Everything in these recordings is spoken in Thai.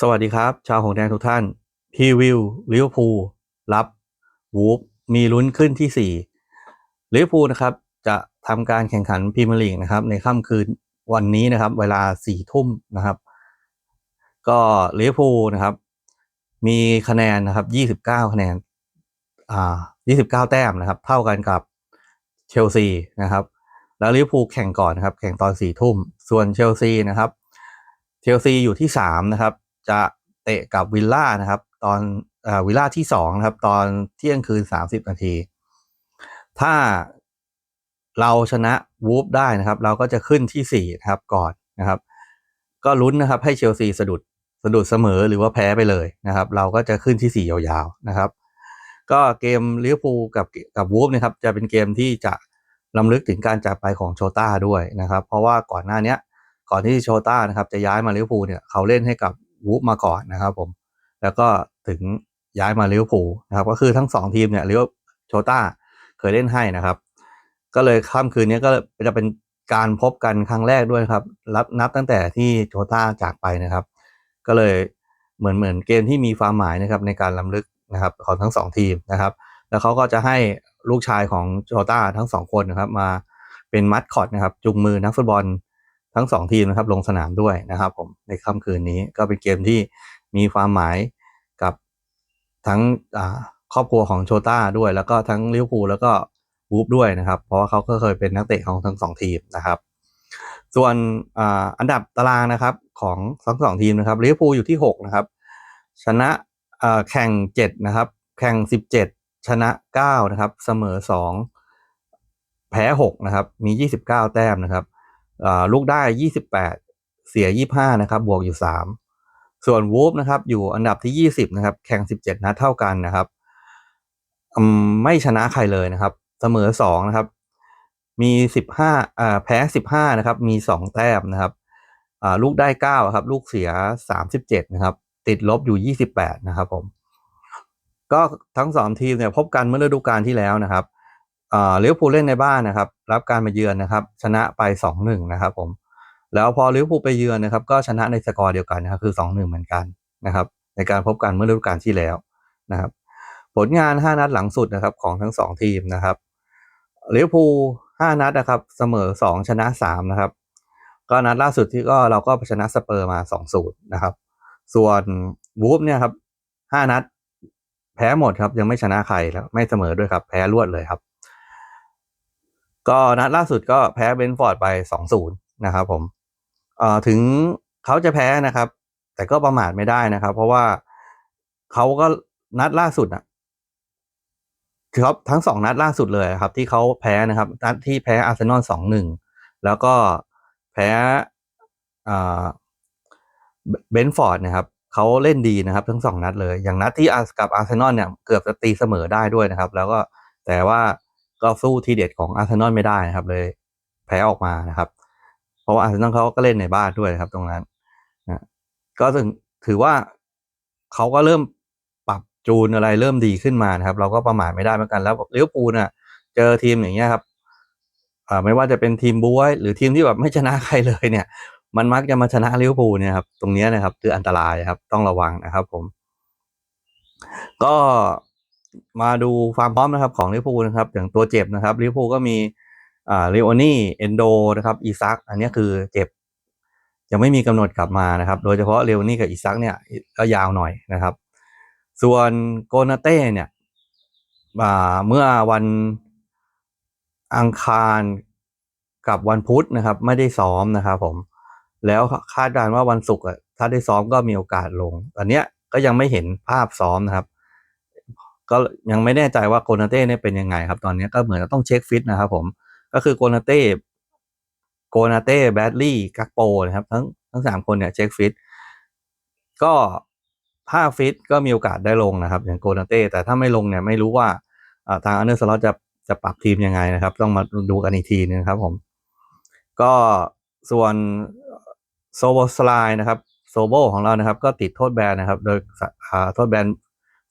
สวัสดีครับ ชาวหงแดงทุกท่านพีวิวลิเวอร์พูลรับวูฟมีลุ้นขึ้นที่4ลิเวอร์พูลนะครับ จะทำการแข่งขันพรีเมียร์ลีกนะครับ ในค่ำคืนวันนี้นะครับ เวลา4ทุ่มนะครับ ก็ลิเวอร์พูลนะครับ มีคะแนนนะครับ29คะแนน อ่า29แต้มนะครับ เท่ากันกับเชลซีนะครับ แล้วลิเวอร์พูลแข่งก่อนนะครับ แข่งตอน4ทุ่ม ส่วนเชลซีนะครับ เชลซีอยู่ที่3นะครับ จะเตะกับวิลล่านะครับ ตอนอวิลล่าที่2นะครับ ตอนเที่ยงคืน30นาที ถ้าเราชนะวูฟได้นะครับ เราก็จะขึ้นที่4นะครับก่อนนะครับ ก็ลุ้นนะครับ ให้เชลซีสะดุดสะดุดเสมอหรือว่าแพ้ไปเลยนะครับ เราก็จะขึ้นที่4ยาวๆนะครับ ก็เกมลิเวอร์พูลกับกับวูฟนะครับจะเป็นเกมที่จะลำลึกถึงการจากไปของโชต้าด้วยนะครับ เพราะว่าก่อนหน้านี้ก่อนที่โชต้านะครับจะย้ายมาลิเวอร์พูลเนี่ยเขาเล่นให้กับ วูฟมาก่อนนะครับผมแล้วก็ถึงย้ายมาลิเวอร์พูลนะครับก็คือทั้งสองทีมเนี่ยลิเวอร์โชต้าเคยเล่นให้นะครับ ก็เลยค่ำคืนนี้ก็จะเป็นการพบกันครั้งแรกด้วยครับรับนับตั้งแต่ที่โชต้าจากไปนะครับ ก็เลยเหมือนเหมือนเกมที่มีความหมายนะครับในการล้ำลึกนะครับของทั้งสองทีมนะครับ แล้วเขาก็จะให้ลูกชายของโชต้าทั้งสองคนนะครับมาเป็นมัดคอตนะครับจูงมือนักฟุตบอล ทั้งสองทีมนะครับลงสนามด้วยนะครับผมในค่ำคืนนี้ก็เป็นเกมที่มีความหมายกับทั้งครอบครัวของโชต้าด้วย แล้วก็ทั้งลิเวอร์พูลแล้วก็วูฟด้วยนะครับ เพราะว่าเขาก็เคยเป็นนักเตะของทั้งสองทีมนะครับ ส่วนอันดับตารางนะครับของทั้งสองทีมนะครับลิเวอร์พูลอยู่ที่ 6 นะครับ ชนะแข่ง 7 นะครับ แข่ง 17 ชนะ 9 นะครับ เสมอ 2 แพ้ 6 นะครับ มี 29 แต้มนะครับ ลูกได้ 28 เสีย 25 นะครับ บวกอยู่ 3 ส่วนวูฟนะครับ อยู่อันดับที่ 20 นะครับ แข่ง 17 นัดเท่ากันนะครับ ไม่ชนะใครเลยนะครับ เสมอ 2 นะครับ มี 15อ่าแพ้ 15 นะครับ มี 2 แต้มนะครับลูกได้ 9 ครับ ลูกเสีย 37 นะครับ ติดลบอยู่ 28 นะครับผม ก็ทั้งสองทีมเนี่ยพบกันเมื่อฤดูกาลที่แล้วนะครับ อ่าลิเวอร์พูลเล่นในบ้านนะครับ รับการมาเยือนนะครับ ชนะไป 2-1 นะครับ ผม แล้วพอลิเวอร์พูลไปเยือนนะครับ ก็ชนะในสกอร์เดียวกันนะครับคือ 2-1 เหมือนกันนะครับ ในการพบกันเมื่อฤดูกาลที่แล้วนะครับ ผลงาน 5 นัดหลังสุดนะครับของทั้ง 2 ทีมนะครับลิเวอร์พูล5นัดนะครับ เสมอ 2 ชนะ 3 นะครับ ก็นัดล่าสุดที่ก็เราก็ชนะสเปอร์มา2-0นะครับ ส่วนวูฟเนี่ยครับ5นัด แพ้หมดครับยังไม่ชนะใครแล้วไม่เสมอด้วยครับ แพ้รวดเลยครับ ก็นัดล่าสุดก็แพ้เบนฟอร์ดไป2-0นย์นะครับผมเอ่อถึงเขาจะแพ้นะครับ แต่ก็ประมาทไม่ได้นะครับ เพราะว่าเขาก็นัดล่าสุดอะครับทั้งสองนัดล่าสุดเลยครับ ที่เขาแพ้นะครับ นัดที่แพ้อาร์เซนอลสองหนึ่งแล้วก็แพ้อ่าเบนฟอร์ดนะครับเขาเล่นดีนะครับ ทั้งสองนัดเลย อย่างนัดที่กับอาร์เซนอลเนี่ยเกือบจะตีเสมอได้ด้วยนะครับ แล้วก็แต่ว่า ก็สู้ทีเด็ดของอาร์เซนอลไม่ได้นะครับ เลยแพ้ออกมานะครับ เพราะว่าอาร์เซนอลเขาก็เล่นในบ้านด้วยนะครับ ตรงนั้นนะก็ถึงถือว่าเขาก็เริ่มปรับจูนอะไรเริ่มดีขึ้นมานะครับ เราก็ประมาทไม่ได้เหมือนกันแล้วเลิเวอร์พูลเนี่ยเจอทีมอย่างเงี้ยครับอ่าไม่ว่าจะเป็นทีมบวยหรือทีมที่แบบไม่ชนะใครเลยเนี่ย มันมักจะมาชนะเลิเวอร์พูเนี่ยครับ ตรงนี้นะครับ คืออันตรายครับ ต้องระวังนะครับ ผม ก็ มาดูความพร้อมนะครับของลิเวอร์พูลนะครับ อย่างตัวเจ็บนะครับลิเวอร์พูลก็มีอ่าเลโอนี่เอนโดนะครับอีซักอันนี้คือเจ็บยังไม่มีกำหนดกลับมานะครับ โดยเฉพาะเลโอนี่กับอีซักเนี่ยก็ยาวหน่อยนะครับ ส่วนโกนาเต้เนี่ยเมื่อวันอังคารกับวันพุธนะครับ ไม่ได้ซ้อมนะครับ ผม แล้วคาดการณ์ว่าวันศุกร์ถ้าได้ซ้อมก็มีโอกาสลงตอนเนี้ยก็ยังไม่เห็นภาพซ้อมนะครับ ก็ยังไม่แน่ใจว่าโกนาเต้เนี่ยเป็นยังไงครับตอนนี้ก็เหมือนจะต้องเช็คฟิตนะครับผมก็คือโกนาเต้โกนาเต้แบดลี่กักโปนะครับทั้งทั้งสามคนเนี่ยเช็คฟิตก็ถ้าฟิตก็มีโอกาสได้ลงนะครับ อย่างโกนาเต้แต่ถ้าไม่ลงเนี่ยไม่รู้ว่าทางอันเดอร์สล็อตจะจะปรับทีมยังไงนะครับ ต้องมาดูกันอีกทีนึงครับผม ก็ส่วนโซโบสไลนะครับโซโบของเรานะครับ ก็ติดโทษแบนนะครับ โดยโทษแบน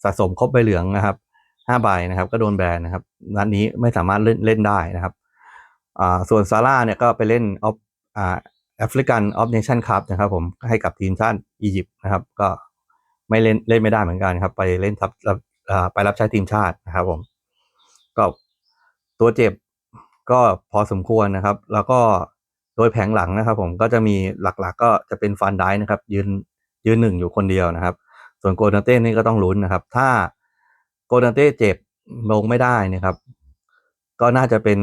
สะสมครบใบเหลืองนะครับห้าใบนะครับ ก็โดนแบนนะครับนัดนี้ไม่สามารถเล่นเล่นได้นะครับอ่าส่วนซาร่าเนี่ยก็ไปเล่นออฟอ่าแอฟริกันออฟเนชั่นคัพนะครับ ผมให้กับทีมชาติอียิปต์นะครับ ก็ไม่เล่นเล่นไม่ได้เหมือนกันครับ ไปเล่นทับรับอ่าไปรับใช้ทีมชาตินะครับ ผม ก็ตัวเจ็บก็พอสมควรนะครับ แล้วก็โดยแผงหลังนะครับ ผมก็จะมีหลักๆก็จะเป็นฟันได้นะครับ ยืนยืนหนึ่งอยู่คนเดียวนะครับ ส่วนโกนาเต้นี่ก็ต้องลุ้นนะครับ ถ้าโกนาเต้เจ็บลงไม่ได้นะครับ ก็น่าจะเป็น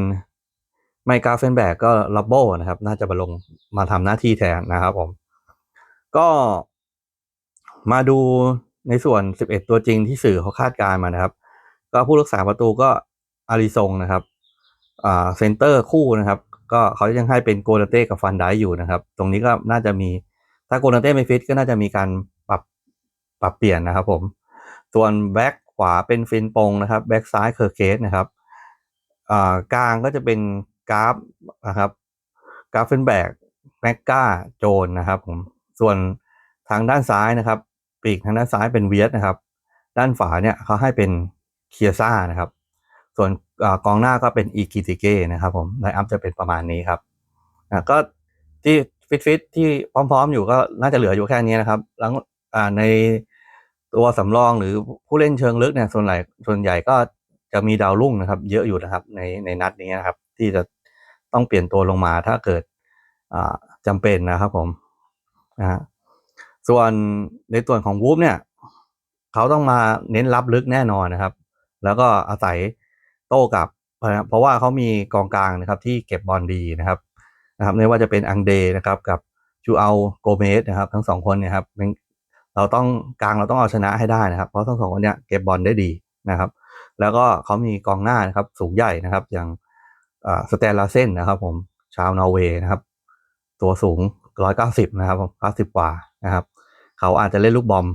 ไมกาเฟนแบกก็ลับโบนะครับ น่าจะมาลงมาทำหน้าที่แทนนะครับผม ก็มาดูในส่วน 11 ตัวจริงที่สื่อเขาคาดการณ์มานะครับ ก็ผู้รักษาประตูก็อาริซงนะครับอ่าเซนเตอร์คู่นะครับ ก็เขายังให้เป็นโกลาเต้กับฟันไดอยู่นะครับ ตรงนี้ก็น่าจะมีถ้าโกลาเต้ไม่ฟิตก็น่าจะมีการ ปรับเปลี่ยนนะครับผม ส่วนแบ็คขวาเป็นฟินปงนะครับแบ็คซ้ายเคอร์เคสนะครับอ่ากลางก็จะเป็นกราฟนะครับกราฟเฟนแบกแม็กกาโจนนะครับผมส่วนทางด้านซ้ายนะครับ ปีกทางด้านซ้ายเป็นเวียดนะครับ ด้านฝาเนี่ยเขาให้เป็นเคียซ่านะครับ ส่วนอกองหน้าก็เป็นอีกิติเก้นะครับผมไลอัพจะเป็นประมาณนี้ครับอะก็ที่ฟิตฟิตที่พร้อมๆ อยู่ก็น่าจะเหลืออยู่แค่นี้นะครับ แล้วใน ตัวสำรองหรือผู้เล่นเชิงลึกเนี่ยส่วนใหญ่ส่วนใหญ่ก็จะมีดาวรุ่งนะครับ เยอะอยู่นะครับในในนัดนี้นะครับ ที่จะต้องเปลี่ยนตัวลงมาถ้าเกิดอ่าจำเป็นนะครับผมนะฮะส่วนในส่วนของวูฟเนี่ย เขาต้องมาเน้นรับลึกแน่นอนนะครับ แล้วก็อาศัยโต้กลับนะครับ เพราะว่าเขามีกองกลางนะครับ ที่เก็บบอลดีนะครับนะครับไม่ว่าจะเป็นอังเดนะครับ กับจูเอาโกเมสนะครับ ทั้งสองคนเนี่ยครับ เราต้องกลางเราต้องเอาชนะให้ได้นะครับ เพราะทั้งสองคนเนี่ยเก็บบอลได้ดีนะครับ แล้วก็เขามีกองหน้านะครับสูงใหญ่นะครับ อย่างสเตนลาเซนนะครับผมชาวนอร์เวย์นะครับ ตัวสูง 190 นะครับผม90 กว่านะครับ เขาอาจจะเล่นลูกบอม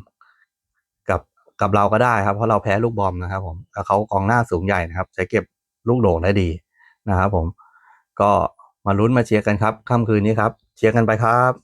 กับกับเราก็ได้ครับ เพราะเราแพ้ลูกบอมนะครับ ผมแล้วเขากองหน้าสูงใหญ่นะครับ ใช้เก็บลูกโด่งได้ดีนะครับผมก็มาลุ้นมาเชียร์กันครับค่ำคืนนี้ครับ เชียร์กันไปครับ